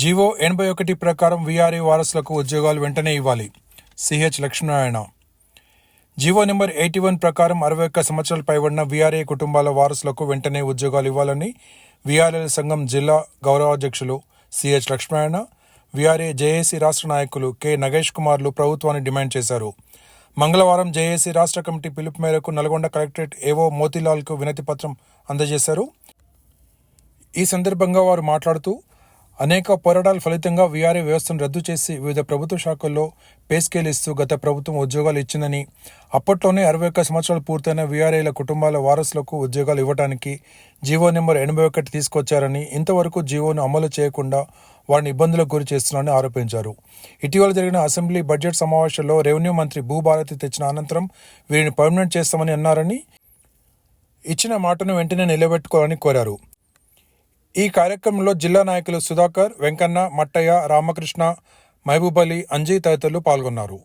GO ఎనభై ఒకటి ప్రకారం వీఆర్ఏ వారసులకు ఉద్యోగాలు వెంటనే ఇవ్వాలి. CH Lakshminarayana. GO number eighty one ప్రకారం అరవై ఒక్క సంవత్సరాలు పైబడిన వీఆర్ఏ కుటుంబాల వారసులకు వెంటనే ఉద్యోగాలు ఇవ్వాలని వీఆర్ఏల సంఘం జిల్లా గౌరవాధ్యక్షులు సిహెచ్ లక్ష్మీనారాయణ వీఆర్ఏ జేఏసీ రాష్ట్ర నాయకులు కె నగేష్ కుమార్లు ప్రభుత్వాన్ని డిమాండ్ చేశారు. మంగళవారం జేఏసీ రాష్ట్ర కమిటీ పిలుపు మేరకు నల్గొండ కలెక్టరేట్ ఏవో మోతీలాల్కు వినతి పత్రం అందజేశారు. ఈ సందర్భంగా వారు మాట్లాడుతూ అనేక పోరాటాల ఫలితంగా వీఆర్ఏ వ్యవస్థను రద్దు చేసి వివిధ ప్రభుత్వ శాఖల్లో పే స్కేల్ ఇస్తూ గత ప్రభుత్వం ఉద్యోగాలు ఇచ్చిందని అప్పట్లోనే అరవై ఒక్క సంవత్సరాలు పూర్తయిన వీఆర్ఏల కుటుంబాల వారసులకు ఉద్యోగాలు ఇవ్వడానికి జీవో నెంబర్ ఎనభై ఒకటి తీసుకొచ్చారని ఇంతవరకు జీవోను అమలు చేయకుండా వారిని ఇబ్బందులకు గురి చేస్తున్నారని ఆరోపించారు. ఇటీవల జరిగిన అసెంబ్లీ బడ్జెట్ సమావేశంలో రెవెన్యూ మంత్రి భూభారతి తెచ్చిన అనంతరం వీరిని పర్మనెంట్ చేస్తామని అన్నారని ఇచ్చిన మాటను వెంటనే నిలబెట్టుకోవాలని కోరారు. ఈ కార్యక్రమంలో జిల్లా నాయకులు సుధాకర్ వెంకన్న మట్టయ్య రామకృష్ణ మహబూబ్ అలీ అంజీ తదితరులు పాల్గొన్నారు.